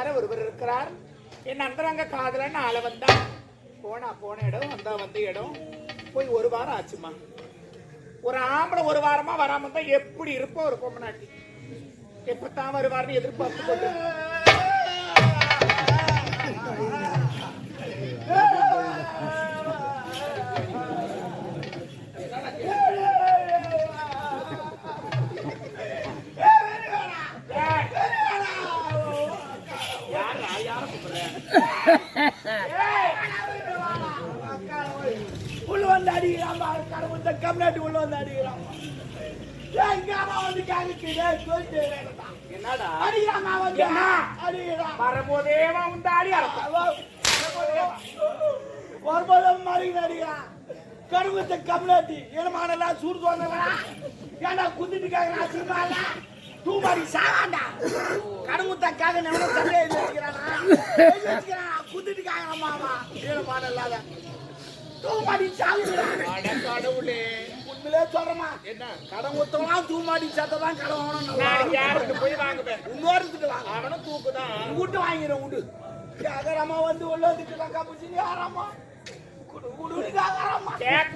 அருமையான ஒருவர் இருக்கிறார். என் அந்தரங்க காதலன்னு ஆளை வந்தா? போனா போன இடம் வந்தா வந்த இடம். போய் ஒரு வாரம் ஆச்சுமா? ஒரு ஆம்பளை ஒரு வாரமா வராம இருந்தா எப்படி இருப்போம் ஒரு பொம்மநாட்டி எப்பத்தான் வருவார்னு எதிர்பார்த்து கொண்டு உள்ள வந்து அடிக்கிறான் கடவுள் கம்நாட்டு உள்ள வந்து வந்து கேக்குது சொல்லிட்டு அடிக்கிறான் என்ன? அடிக்கிறான் வரபோதேவா கருவத்தை கம்நாட்டி இடமானலாம் சூடு தோணலா ஏன்டா குந்திட்டு கேக்குறான் தூமாடி சாவாண்டா. கருமுத்தக்காக நம்ம சண்டையை வச்சுக்கிறானா வச்சுக்கிறானா குந்திட்டு கேக்குறான் மாமா இடமான இல்லாத. தூமாடி அட கடவுளே உண்மையிலே சொல்றமா என்ன? கடன் ஒருத்தவங்களாம் தூமாடி சத்ததான் கடன் வாங்கணும் நாளைக்கு யாருக்கு போய் வாங்குவேன்? இன்னொருத்துட்டு வாங்க. அவனும் தூக்குதான். விட்டு வாங்கிடும் விடு கேக்குறமா வந்து உள்ள வந்துட்டு தான் கப்பிச்சு யாராமா குடு குடு கேக்.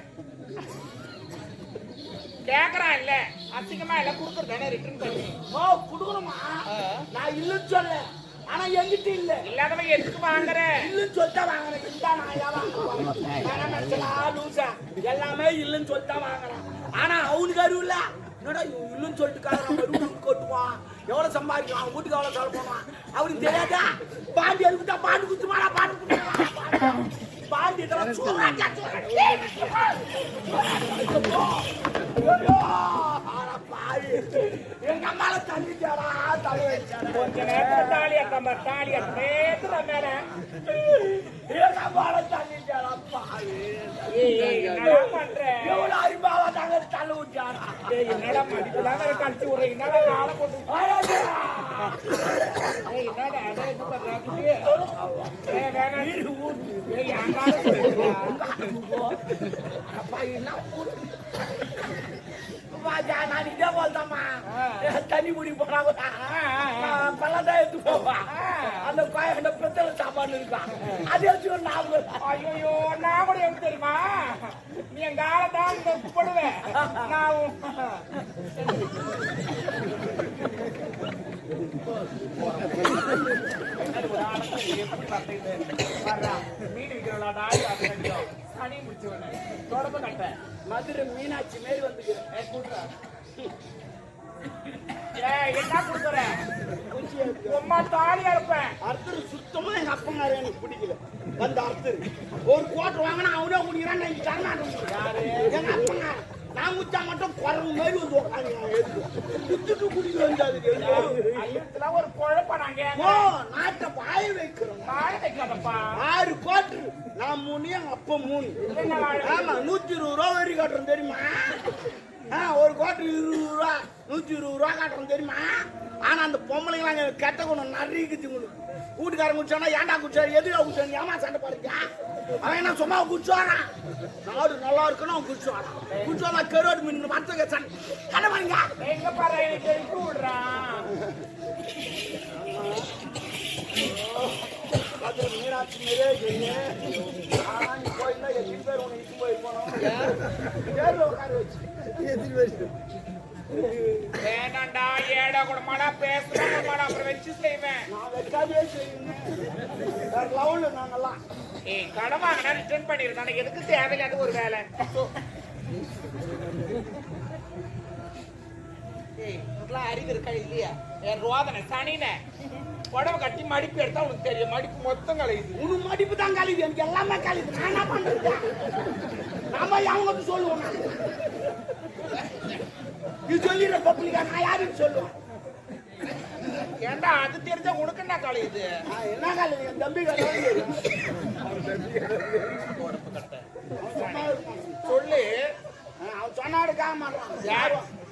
கேக்குறான் இல்ல. அசிங்கமா எல்லாம் குடுக்கறது தானே ரிட்டர்ன் பண்ணி? ஓ குடுக்கணுமா? நான் இல்லைன்னு சொல்ல ஆனா என்கிட்ட இல்ல. இல்லாதவன் எதுக்கு வாங்குற? இல்லைன்னு சொல்லிட்டா வாங்குறேன். இந்த நான் ஏன் லூசா. எல்லாமே இல்லைன்னு சொல்லிட்டா வாங்குறேன். ஆனா அவனுக்கு அறிவு இல்ல. என்னடா இல்லைன்னு சொல்லிட்டு வீட்டுக்கு கொட்டுவான். எவ்வளவு சம்பாதிக்கும் அவன் வீட்டுக்கு எவ்வளவு செலவு பண்ணுவான்? அவனுக்கு தெரியாதா? பாண்டி எதுக்கிட்டா பாண்டு குத்துமாடா பாண்டு குத்துமாடா பாண்டி இதெல்லாம் ஐயோ ஆனா பாவி எங்க அம்மால தள்ளிச்சாடா தலை வச்சாடா கொஞ்ச நேரத்துல தாலி அக்கம்ப தாலி நேத்துல மேல என்னடா என்ன வாஜா நான் இதே போல்தாம்மா தண்ணி குடி போனா எடுத்து போவா அந்த கோயண்ட பித்தளை சாப்பாடு இருக்கான் அது எடுத்து ஒரு ஐயோ நான் கூட எப்படி தெரியுமா? நீ என் காலை தான் போடுவேன் நான் சனி முடிச்சவனே. தொடப்ப கட்டை. மதுரை மீனாட்சி மாரி வந்துக்கிறேன் கூட்டுறா. என்ன கொடுக்குற? உம்மா தாலி அறுப்பேன். அர்த்தர் சுத்தமா எங்க அப்பங்காரு எனக்கு பிடிக்கல. அந்த அர்த்தர் ஒரு கோட்டர் வாங்கினா அவனே குடிக்கிறான் நான் தரமாட்டேன் எங்க அப்பங்காரு? நான் குச்சா மட்டும் குறவு மாதிரி வந்து உட்காந்து குத்துட்டு குடிக்க வந்தாது ஒரு குழப்பம் நாங்க. நாட்டை பாய வைக்கிறோம். வாழ வைக்காதப்பா ஆறு கோட்டு நான் மூணு எங்க அப்பா மூணு. ஆமா நூத்தி இருபது ரூபா வரி கட்டுறோம் தெரியுமா? ஆ ஒரு கோட்டு இருபது ரூபா நூத்தி இருபது ரூபா கட்டுறோம் தெரியுமா? ஆனா அந்த பொம்பளைங்களாம் கெட்ட குணம் நிறைய உங்களுக்கு வீட்டுக்காரன் குடிச்சானா ஏன்டா குடிச்சாரு? எதுக்கா குடிச்சாரு? ஏமா சண்டை பாருங்க அவன் என்ன சும்மா குடிச்சுவானா? நாடு நல்லா இருக்குன்னு அவன் குடிச்சுவானா? குடிச்சுவானா கருவாடு மீன் மரத்துக்கு சண்டை. சண்டை பாருங்க எங்க பாரு எனக்கு விடுறான் அது மீனாட்சி நிறைய இருக்குது. ஆனா நீ பேர் போய் போனோம் அப்புறம் வச்சு செய்வேன். நான் வைக்காதே செய்யுங்க வேற லெவல்ல ஏய் கடன் வாங்கினா ரிட்டர்ன் பண்ணிருந்தா எதுக்கு தேவையில்லாத ஒரு வேலை? ஏய் உனக்குலாம் அறிவு இருக்கா இல்லையா? என் ரோதனை சனின. புடவை கட்டி மடிப்பு எடுத்தா உனக்கு தெரியும். மடிப்பு மொத்தம் கலையுது. உனக்கு மடிப்பு தான் கழிவு எனக்கு எல்லாமே கழிவு நான் என்ன பண்றது? நாம அவங்க சொல்லுவோம். நீ சொல்லிடுற பப்ளிக்கா? நான் யாருன்னு சொல்லுவேன். ஏன்டா அது தெரிஞ்சா உனக்கு என்ன கலையுது? என்ன கழிவு என் தம்பி சொல்லு அவன் சொன்னாடு காக மாட்டான்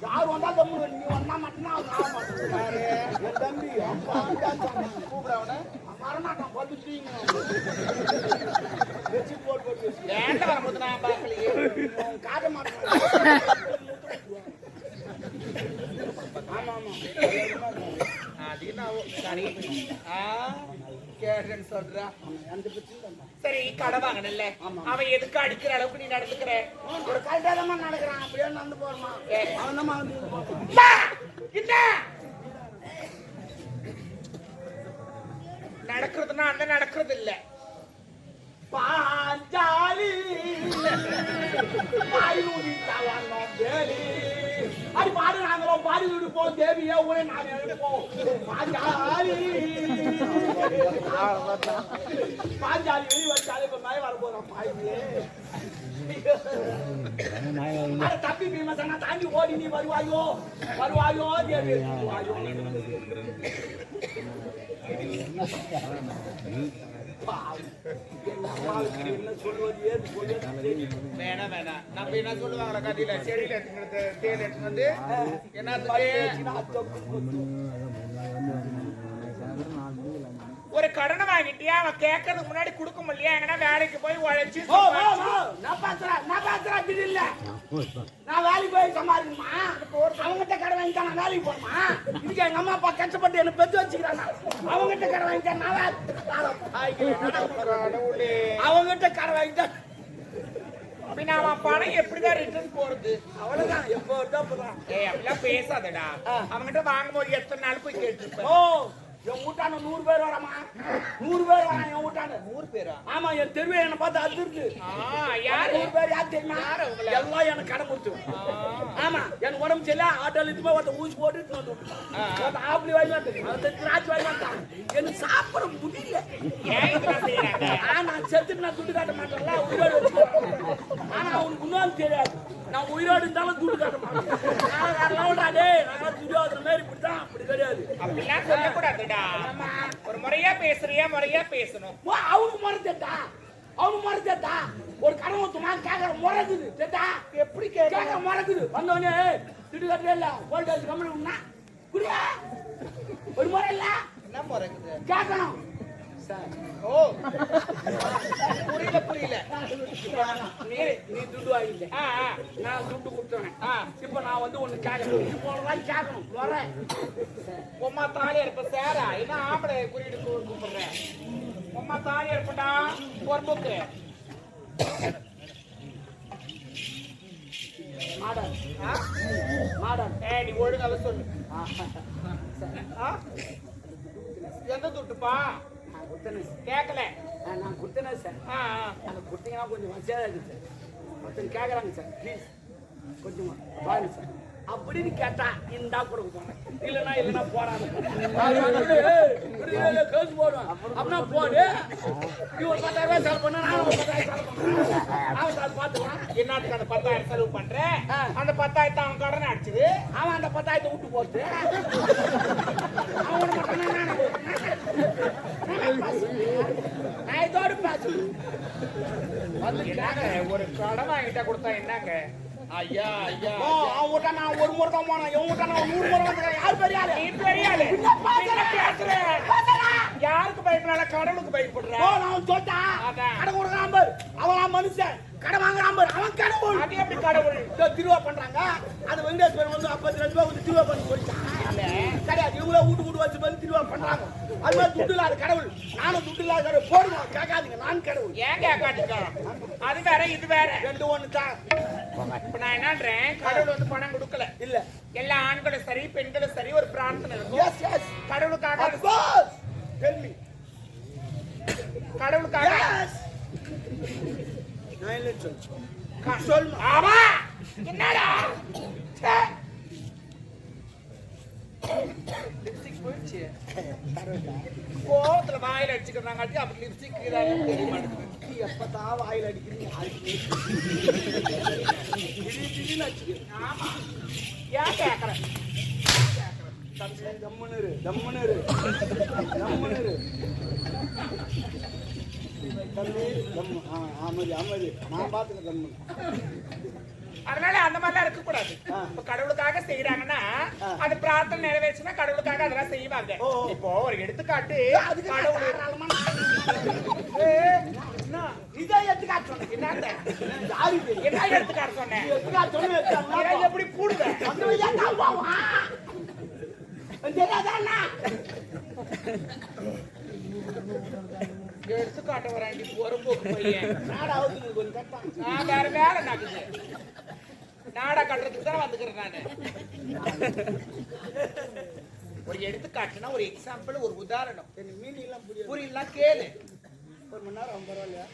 யார் யார் வந்தா தம்பி நீ வந்தா மட்டும்தான் அவன் ஆக மாட்டான் என் தம்பி அப்பா கூப்பிட அவனை வரமாட்டான் பதுட்டீங்க வச்சு போட்டு போட்டு. ஏன்டா வரும்போது நான் பார்க்கலையே காட்ட மாட்டான் ஆமா ஆமா அது என்ன சரி ஆ கேட்டேன்னு சொல்றா. சரி கடை வாங்கினல்ல. அவன் எதுக்கு அடிக்கிற அளவுக்கு நீ நடந்துக்கிற? ஒரு தான் நடக்கிறான். அப்படியே நடந்து போறமா. அவன் தான் வந்து நடக்கிறதுனா அந்த நடக்கிறது இல்ல பாஞ்சாலி பாயூரி தவணோ தேவி அடி பாடு நாங்களும் பாடி விடுப்போம் தேவியே உரை நாங்க எடுப்போம் பாஞ்சாலி பாஞ்சாலி வெளியே வச்சாலே இப்ப மழை வர போறோம் பாயுமே அட தப்பி பீமசனா தாண்டி ஓடி நீ வருவாயோ? வருவாயோ தேவி? வருவாயோ. என்ன சொல்வது வேணாம் வேணாம். நம்ம என்ன சொல்லுவாங்க கதையில? செடியில தேன் வந்து ஒரு கடனை வாங்கிட்டியா அவன் கேட்கறதுக்கு முன்னாடி கொடுக்க முடியலையா எங்கன்னா வேலைக்கு போய் உழைச்சு நான் பேசுறேன், நான் பேசுறேன், இது இல்ல. நான் வேலைக்கு போய் சம்பாதிக்கணுமா? அவங்கிட்ட கடன் வாங்கிட்டா நான் வேலைக்கு போகணுமா? இதுக்கு எங்க அம்மா அப்பா கஷ்டப்பட்டு என்னை பெத்து வச்சுக்கிறாங்க. அவங்கிட்ட கடன் வாங்கிட்டா நான் அவங்கிட்ட கடன் வாங்கிட்டா அவன் பணம் எப்படிதான் ரிட்டர்ன் போறது அவ்வளவுதான் எப்போ. ஏய் அப்படிலாம் பேசாதடா அவன்கிட்ட வாங்கும்போது எத்தனை நாள் போய் கேட்டுருப்பேன் ஓ என் வீட்டாண்ட நூறு பேர் வராமா? நூறு பேர் என் வீட்டாண்ட நூறு பேரா? ஆமா என் தெருவே என்னை பார்த்து அதிர்ந்து. யாரு? நூறு பேர் யார் தெரியுமா? எல்லாம் எனக்கு கடன் கொடுத்து ஆமா எனக்கு உடம்பு சரியில்ல. ஆட்டோல இதுமே ஒருத்த ஊசி போட்டு. ஒருத்த ஆப்பிளி வாங்கி ஒருத்த திராட்சை வாங்கி வந்தான். எனக்கு சாப்பிட முடியல. நான் செத்துட்டு நான் துட்டு காட்ட மாட்டேன்ல. உயிரோடு வச்சுக்கிறேன் ஆனா அவனுக்கு இன்னும் தெரியாது. நான் உயிரோடு இருந்தாலும் துட்டு காட்ட மாட்டேன். நான் வரலாம்டா டேய் நான் துரியோதன மாதிரி இப்படித்தான். அப்படி கிடையாது. அப்படிலாம் ஒரு முறையா பேசுறியா முறையா பேசணும். அவனுக்கு மறந்துட்டா அவனுக்கு மறந்துட்டா ஒரு கடன் ஊத்துமா கேட்கற முறக்குது. எப்படி கேட்கற? முறக்குது. வந்தவனே திட்டு கட்டவே இல்ல. வோல்டேஜ் கம்மி உண்ணா புரியா ஒரு முறை இல்ல? என்ன முறைக்குது? கேட்கணும். ஓ புரியல புரியல நீ நீ துட்டு வாங்கிட்ட ஆ ஆ, நான் துண்டு கொடுத்தவனே ஆ இப்ப நான் வந்து ஒண்ணு கேட்கணும் இப்போ ஒரு கேட்கணும் வரேன் உம்மா தாலியா இருப்ப சேரா என்ன ஆம்பளை குறியீடு கூப்பிடுறேன் உம்மா தாலியா இருப்படா பொறுப்புக்கு மாடல் ஆ? ஏ நீ ஒழுங்கால சொல்லு ஆ? எந்த துட்டுப்பா நான் கொடுத்தனே கேட்கல நான் கொடுத்தனே சார் கொடுத்தீங்கன்னா கொஞ்சம் வசதியாக இருக்கு சார். ஒருத்தர் கேட்குறாங்க சார் ப்ளீஸ் கொஞ்சமா பாருங்க சார். அப்படின்னு கேட்டா இந்தா கொடுக்க போனேன் இல்லைன்னா இல்லைன்னா போறாங்க கேஸ் போடுவேன் அப்படின்னா போடு. ஒரு பத்தாயிரம் செலவு பண்ண நான் அவன் சார் பார்த்துக்கலாம் என்னத்துக்கு அந்த பத்தாயிரம் செலவு பண்ற? ஆ. அந்த பத்தாயிரத்தை அவன் கடன் அடிச்சது அவன் அந்த பத்தாயிரத்தை விட்டு போட்டு. அவனை மட்டும் ஒரு கடன் வாங்கிட்டா கொடுத்தா என்னங்க ஐயா ஐயா அவன் நான் ஒரு முறை தான் போனேன் இவன் விட்டா நான் நூறு முறை வந்துக்கிறேன் யார் பெரிய ஆளு நீ பெரிய ஆளு பேசுற? யாருக்கு பயப்படாத கடவுளுக்கு பயப்படுற ஓ, நான் சொல்லிட்டேன். அதான். கடை கொடுக்குறான் பாரு. அவன் மனுஷன். கடை வாங்குறான் பாரு. அவன் கடவுள். அது எப்படி கடவுள் இதோ திருவா பண்றாங்க. அது வெங்கடேஸ்வரன் வந்து 52 ரூபாய் கொடுத்து திருவா பண்ணி போயிட்டான். கிடையாது. இவங்களே வீட்டு வீட்டு வச்சு பண்ணி திருவா பண்றாங்க. அது மாதிரி துட்டு இல்லாத கடவுள். நானும் துட்டு இல்லாத கடவுள். போடுங்க, கேட்காதீங்க. நான் கடவுள். ஏன் கேட்காட்டுக்கா அது வேற இது வேற ரெண்டு ஒண்ணு தான். இப்ப நான் என்னன்றேன் கடவுள் வந்து பணம் கொடுக்கல இல்ல. எல்லா ஆண்களும் சரி பெண்களும் சரி ஒரு பிரார்த்தனை இருக்கும் சொல் ஆமா. என்னடா? லிப்ஸ்டிக் போயிடுச்சு. கோவத்துல வாயில அடிச்சுக்கிறாங்க அப்படி லிப்ஸ்டிக் தெரிய மாட்டேங்குது எப்பதான் வாயில அடிக்கிறீங்க? ஆமா. ஏன் கேக்குறேன் தம்பி, தம்முன்னு தம்முன்னு இரு. தம்பி, தம்மு. ஆ, அமைதி, அமைதி. நான் பார்த்துக்கிறேன் தம்முன்னு. அதனால அந்த மாதிரிலாம் இருக்க கூடாது. இப்ப கடவுளுக்காக செய்யறாங்கன்னா. அது பிரார்த்தனை நிறைவேச்சுன்னா கடவுளுக்காக அதெல்லாம் செய்வாங்க. இப்போ ஒரு எடுத்துக்காட்டு கடவுள் தாராளமா நான் ஏய், என்ன? இதை எடுத்துக்காட்டு சொன்னேன். இது? என்ன எடுத்துக்காட்டு சொன்னேன். எப்படி கூடுவேன். தெரியாதா? எடுத்து காட்ட வராண்டி பொறுப்போக்கு பையன். நாடா அவுத்துங்க கொஞ்சம் நான் வேற வேலை நடக்குது நாடா கட்டுறதுக்கு தான் வந்துக்கிறேன் நானு. ஒரு எடுத்துக்காட்டுனா ஒரு எக்ஸாம்பிள் ஒரு உதாரணம். எனக்கு மீனிங் எல்லாம் புரியாது புரியல கேளு. ஒரு மணி நேரம் பரவாயில்லையா?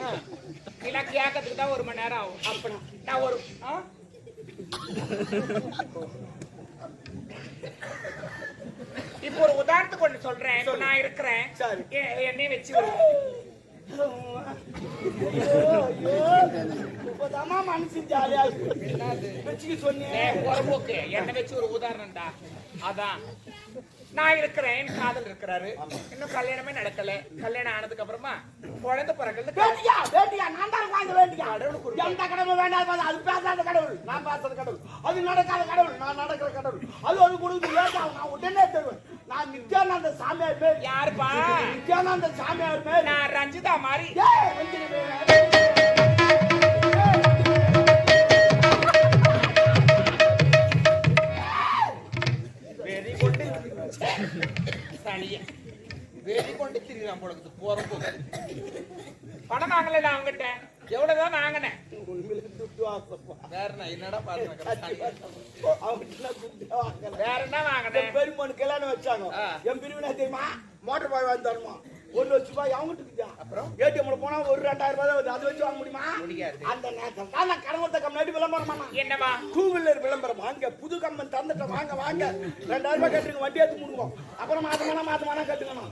ஆ. இதெல்லாம் கேட்கறதுக்கு தான் ஒரு மணி நேரம் ஆகும். அப்பனா. நான் ஒரு ஆ? ஒரு உதாரணத்துக்கு ஒண்ணு சொல்றேன். இப்போ நான் இருக்கிறேன். சரி. எ- என்னைய வச்சு மனசு ஜாலியா வச்சுக்க சொன்னேன். என்னை வச்சு ஒரு உதாரணம்டா. அதான். நான் இருக்கிறேன். என் காதல் இருக்கிறாரு. இன்னும் கல்யாணமே நடக்கல. கல்யாணம் ஆனதுக்கு அப்புறமா குழந்தை பிறகுறது வேண்டியா? வேண்டியா? நான் தான் வாங்க வேண்டியா? எந்த கடவுள் வேண்டாம். பாரு, அது பேசாத கடவுள். நான் பேசாத கடவுள். அது நடக்காத கடவுள். நான் நடக்கிற கடவுள். அது ஒரு வேண்டாம் நான் உடனே தருவேன். நான் நித்யானந்த சாமியார் பேர் யாருப்பா? நித்யானந்த சாமியார் பேர் நான் ரஞ்சிதா மாதிரி. வெறி கொண்டு சனிய வெறி கொண்டு திரிகிறான் பொழுது போறப்போ. பணம் வாங்கல அவங்ககிட்ட எவ்வளவுதான் வாங்கினேன். வேற என்ன என் வாங்கினேன் பெரியம்மனு கல்யாணம் வச்சாங்க. என் பிரிவினா தெரியுமா? மோட்டர் பாய் வாங்கி தருமா ஒரு லட்ச ரூபாய் அவங்ககிட்ட இருக்குதா? அப்புறம்? ஏடிஎம்ல போனா ஒரு ரெண்டாயிரம் ரூபாய் தான் வருது. அதை வச்சு வாங்க முடியுமா. அந்த நேரத்தில் தான் நான் கடவுத்த கம்பெனி விளம்பரம் என்னவா டூ வீலர் விளம்பரம். வாங்க புது கம்பெனி தந்துட்டோம் வாங்க வாங்க. ரெண்டாயிரம் ரூபாய் கட்டுங்க வட்டி எடுத்து முடுவோம் அப்புறம் மாதமானா மாதமானா கட்டுக்கணும்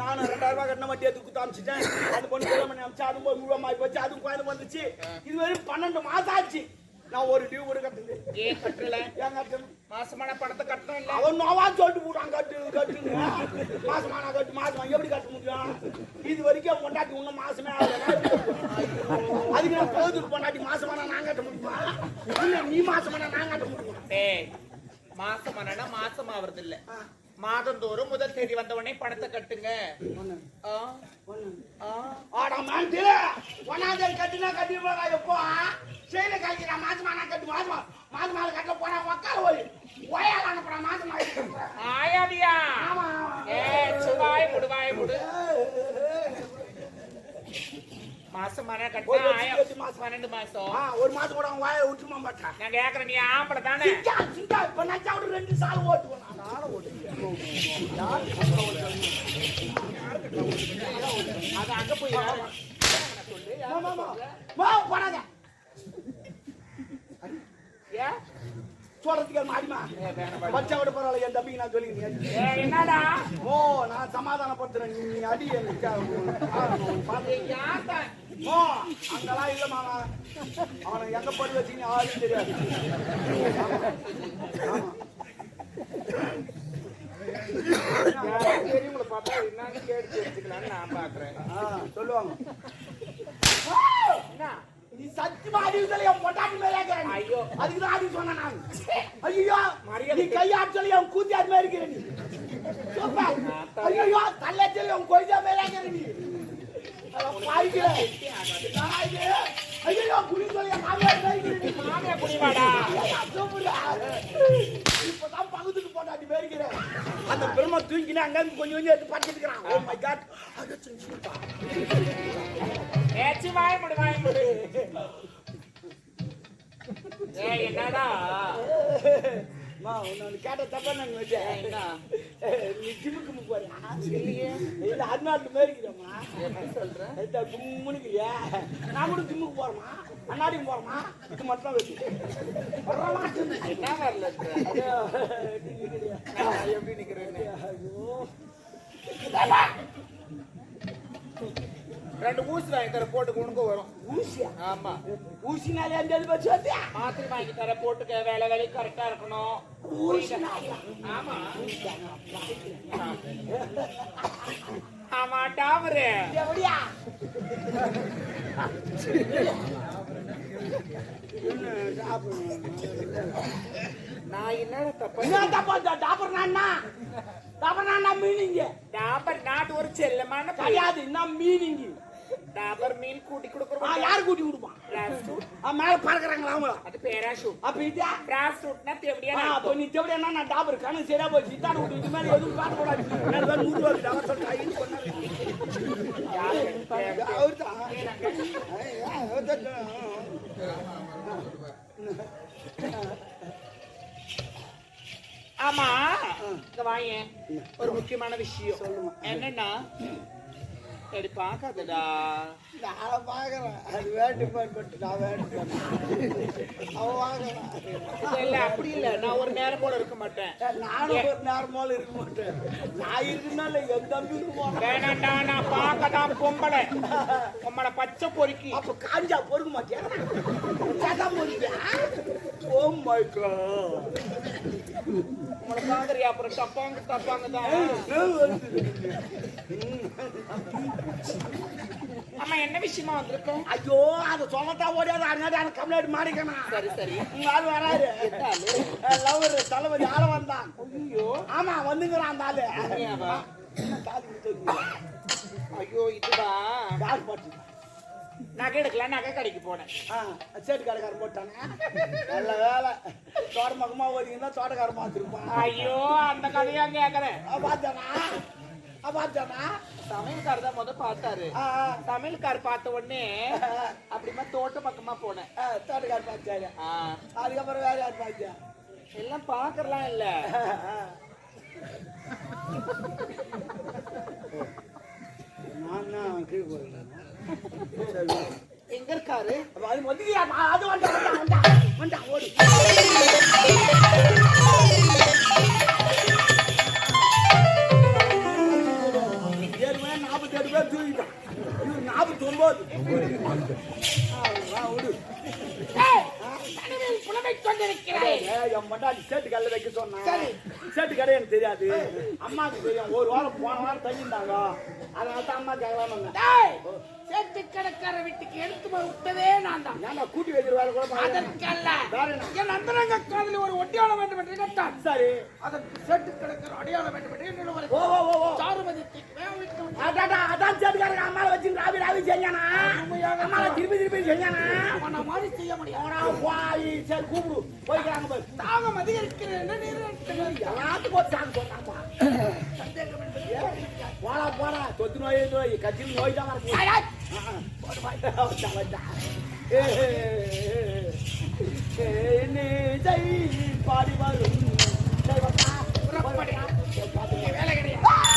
நானும் ரெண்டாயிரம் ரூபாய் கட்டின வட்டி எடுத்து குத்து அமிச்சிட்டேன் அந்த பொண்ணு கிளம்பி அமிச்சு அதுவும் போய் முழுவா மாறி போச்சு அதுவும் கோயில் வந்துச்சு இது வரையும் பன்னெண்டு மாசம் ஆச்சு. நான் ஒரு டியூ கூட கட்டுது ஏன் கட்டல? ஏன் கட்டணும் மாசமான பணத்தை கட்டணும் இல்ல? அவன் நோவா சொல்லிட்டு போட்டான் கட்டு கட்டுங்க. மாசமான கட்டு மாசமா எப்படி கட்ட முடியும்? இது வரைக்கும் பொண்டாட்டி இன்னும் மாசமே அதுக்கு நான் போதுக்கு பொண்டாட்டி மாசமான நான் கட்ட முடியுமா? இல்ல நீ மாசமான நான் கட்ட முடியுமா? டேய் மாசமானா மாசம் ஆவறது இல்ல மாதந்தோறும் முதல் தேதி வந்த உடனே பணத்தை கட்டுங்க. ஆ, ஆ. ஆடா மாண்டு ஒன்னாவது கட்டினா கட்டி போறா எப்போ செயல கழிக்கிறா மாசமான கட்டு மாசமா மாசமான கட்ட போனா உக்கார போய். ஒயால அனுப்புறா மாசமா ஆயாவியா? ஆமா. ஏ சுவாய் முடுவாய் முடு. மாசமான ஒரு கட்டினா ஆயா மாசம். பன்னெண்டு மாசம். ஆ, ஒரு மாசம் கூட வாயை விட்டுமா மாட்டான் நான் கேக்குறேன் நீ ஆம்பளை தானே? விட்டு ரெண்டு சால் ஓட்டுவேன் அது அங்க போய். ஏன்? சொல்றதுக்கு என்ன அடிமா ஏ, வேணாம், வேணாம். பச்சை விட பரவாயில்ல என் தம்பிக்கு நான் சொல்லி ஏ, என்னடா ஓ நான் சமாதானப்படுத்துறேன் நீ அடி எனக்கு ஓ அங்கெல்லாம் இல்ல மாமா. அவனை எங்க படி வச்சீங்க ஆளும் தெரியாது. பெரியவங்கள பார்த்தா என்னன்னு கேட்டு தெரிஞ்சுக்கலாம்னு நான் பாக்குறேன். ஆ, சொல்லுவாங்க. என்ன? நீ சத்தியமா அடிக்கல என் பொட்டாட்டி மேலே இருக்கிறேன் ஐயோ. அதுக்கு தான் அடி சொன்னேன் நான். ஐயோ நீ நீ சூப்பர். ஐயோ தள்ளாச்சல என் கொய்தா மேலே இருக்கிற நீ. அதெல்லாம் பாய்க்கல. நான் இது, ஐயோ புளி சொல்லி என் மாமியார் மேலே இருக்கிற நீ. இப்பதான் பகுதிக்கு போட்டாட்டி மேய்க்கிறேன். அந்த பெருமை தூக்கினா அங்க கொஞ்சம் கொஞ்சம் எடுத்து படுத்துட்டு இருக்கிறான். Oh my God. அது ஏச்சி முடி வாய் முடி ஏய் என்னடா அம்மா, உன்னை கேட்ட தப்பா நான் வச்சேன். நீ ஜிம்முக்கு போறியா? இல்லையே இல்ல. எப்படி சொல்ற லைட்டா கும்முன்னு இருக்கிறியா? நான் கூட ஜிம்முக்கு போறேம்மா. அண்ணாடிக்கு போறேம்மா. இது மட்டும் வச்சு. வர மாட்டேங்குது. என்ன வரல ஐயோ, எப்படி நிக்கிறியா? நான் எப்படி நிக்கிறேன்னு ஐயோ. ரெண்டு ஊசி வாங்கி தர போட்டு உனக்கு வரும் ஊசியா? ஆமா ஊசினாலே அந்த இது வச்சு வந்தியா? மாத்திரை வாங்கி தர போட்டுக்க வேலை வேலை கரெக்டா இருக்கணும்? ஆமா ஆமா டாமரு எப்படியா? நான் தப்பா என்ன தப்பா இந்த டாபர் நான்னா? டாபர் நான்னா meaning? டாபர் நாட்டு ஒரு செல்லமான. கிடையாது, என்ன meaning? டாபர் மீன் கூட்டி ஆ, கொடுக்குறோம் யார் கூட்டி கொடுப்பான் பிராஸ்டூட் மேல பறக்குறாங்களா அவங்கள அது பேராஷூட் அப்ப இதா பிராஸ்டூட்னா தேவடியா ஆ, அப்ப நீ தேவடி என்ன நான் டாபர் கணக்கு சரியா போச்சு. இத்தாடு விட்டு இது மேல எதுவும் காட்ட கூடாது. நான் வேற நூறு ரூபாய்க்கு டாபர் சொல்லிட்டு ஐந்து சொன்னாரு அவர்தான். ஐயா, அவர்தான். ஆமா இந்த வாயேன். ஒரு முக்கியமான விஷயம். என்னன்னா சரி பாக்காதடா நான் பாக்குறேன் அது வேட்டு பட்டு நான் வேட்டு அவன் வாங்குறான். இல்ல அப்படி இல்ல. நான் ஒரு நேரம் போல இருக்க மாட்டேன். நானும் ஒரு நேரம் போல இருக்க மாட்டேன். நான் இருக்குனால என் தம்பி இருப்பான் வேணாண்டா நான் பார்க்கதான் பொம்பளை. பொம்பளை பச்சை பொறுக்கி. அப்ப காஞ்சா பொறுக்க மாட்டியா? சாதா பொறுக்கியா? ஓ மை காட் உங்களை பாக்குறியா அப்புறம் தப்பாங்க தப்பாங்க தான் ஆமா என்ன விஷயமா வந்திருக்கோம்? ஐயோ அதை சொல்லத்தான் ஓடியாது அதனால எனக்கு கம்ப்ளைண்ட் மாறிக்கணும் சரி சரி. உங்க ஆள் வராரு. லவர் தளபதி ஆள வந்தான். ஐயோ. ஆமா வந்துங்கிறான் அந்த ஆளு? ஐயோ இதுவா? யார் பாட்டு? நகை எடுக்கலாம் நகை கடைக்கு போனேன். ஆ சேட்டு கடைக்காரன் போட்டானே. நல்ல வேலை. தோட்டமக்கமா ஓடிங்கன்னா தோட்டக்காரன் பார்த்துருப்பான். ஐயோ அந்த கதையா கேக்குறேன். பார்த்தானா? பார்த்தானா சமையல்கார் தான் முத பார்த்தாரு. சமையல்கார் பார்த்த உடனே அப்படிமா தோட்ட பக்கமா போனேன். ஆ, தோட்டக்காரன் பார்த்தாரு. அதுக்கப்புறம் வேற யார் பார்த்தா? எல்லாம் பாக்கறலாம் இல்ல. நான் தான் கீழே எங்க இருக்காரு? அது அது வந்தா அம்மாவுக்கு தெரியும். ஒரு வாரம் போன வாரம் தங்கியிருந்தாங்க. அதனால தான் அம்மா கேட்கலான்னு டேய், சேட்டு கடைக்கார வீட்டுக்கு எடுத்து போய் விட்டதே நான் தான். ஏன்னா கூட்டி வைக்கிற வேலை கூட. அதற்கல்ல? என் அந்தரங்க காதலில் ஒரு ஒட்டியாளம் வேண்டும் என்று கேட்டான். சரி. அதற்கு சேட்டு கடைக்கார அடையாளம் வேண்டும் என்று என்னிடம் ஒரு ஓ ஓ ஓ சாருமதி அதான் சேட்டுக்காரங்க அம்மாவை வச்சு ராவி ராவி செஞ்சானா அம்மாவை திருப்பி திருப்பி செஞ்சானா அவனை மாதிரி செய்ய அவனா வாய் சரி கூப்பிடு. போய்க்கிறாங்க பாரு. தாகம் நீர் எல்லாத்துக்கும் ஒரு சாக்கு சொன்னாப்பா சந்தேகம் போடா போடா. தொத்து நோய் நோய் கட்சி நோய் தான் பாடி. வரும் வேலை கிடையாது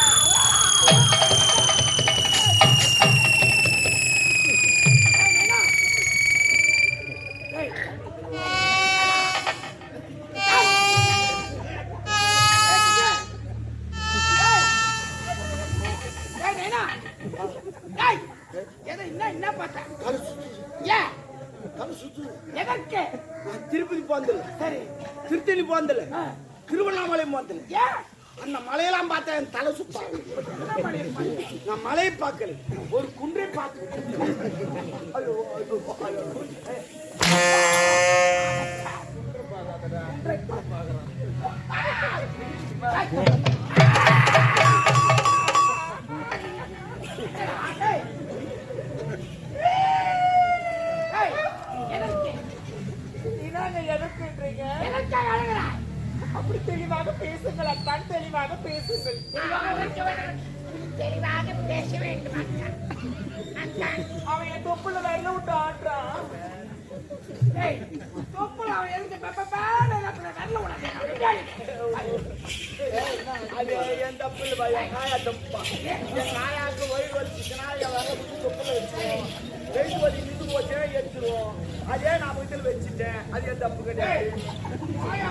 அப்படி தெளிவாக பேசுங்கள் அத்தான் தெளிவாக பேசுங்கள் தெளிவாக பேச வேண்டும் அக்கா. அக்கா. அவன் என் தொப்புல ஆடுறான் ஏய், தொப்புல அவன் எதுக்கு பெப்ப பேன்னு இருக்கிற வெள்ளை உனக்கு? அப்படியே. அது என் தப்பு இல்லை பாய் என் நாயா தப்புப்பா என் நாயாக்கு வயிறு வலிச்சுச்சு நாயை வர தொப்புல வச்சுருவோம் வெயிட் வலி நின்று போச்சுன்னா எடுத்துருவோம் அதே நான் வீட்டில் வச்சுட்டேன் அது என் தப்பு கிடையாது. நாயா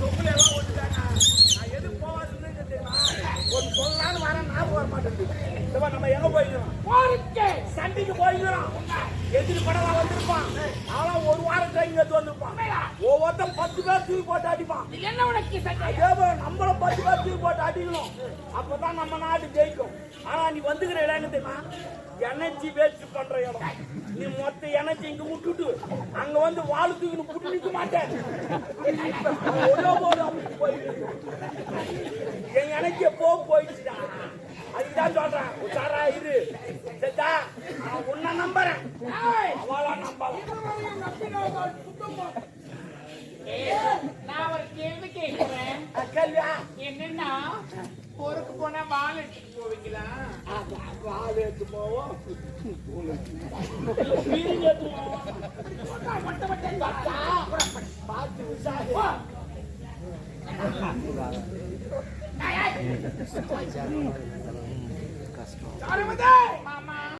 தொப்புல எல்லாம் விட்டுட்டாங்க நான் எது போவாதுன்னு தெரியுமா ஒரு சொல்லலான்னு வரேன் ஞாபகம் வர மாட்டேங்குது நம்ம எங்க போயிருக்கிறோம் போருக்கு. சண்டைக்கு போயிருக்கிறோம் எதிரி படம் வந்திருப்பான் ஆனா ஒரு வாரம் கைங்க வந்திருப்பான் ஒவ்வொருத்தன் பத்து பேர் தூக்கி போட்டு அடிப்பான் என்ன உனக்கு சண்டை? பத்து பேர் தூக்கி போட்டு அடிக்கணும். அப்பதான் நம்ம நாடு ஜெயிக்கும். ஆனா நீ வந்துக்கிற இடம் என்ன தெரியுமா? எனர்ஜி வேஸ்ட் பண்ற இடம். நீ மொத்த எனர்ஜி இங்க விட்டுட்டு அங்க வந்து வாழ் தூக்கி புட்டு நிக்க மாட்டேன். போயிட்டு என் எனர்ஜி எப்போ போயிடுச்சுடா. அதுதான் சொல்றேன். உஷாரா இரு. செத்தா நான் உன்னை நம்புறேன். அவளா நம்பலாம் இதுவரையும் நம்பினவர்கள் சுத்தமா. ஏய், நான் ஒரு கேள்வி கேட்கிறேன் கேள்வியா என்னன்னா போருக்கு போனா எடுத்துட்டு போவீங்களா? வாழ எடுத்து போவோம். பார்த்தா, விசாரி சாருமதே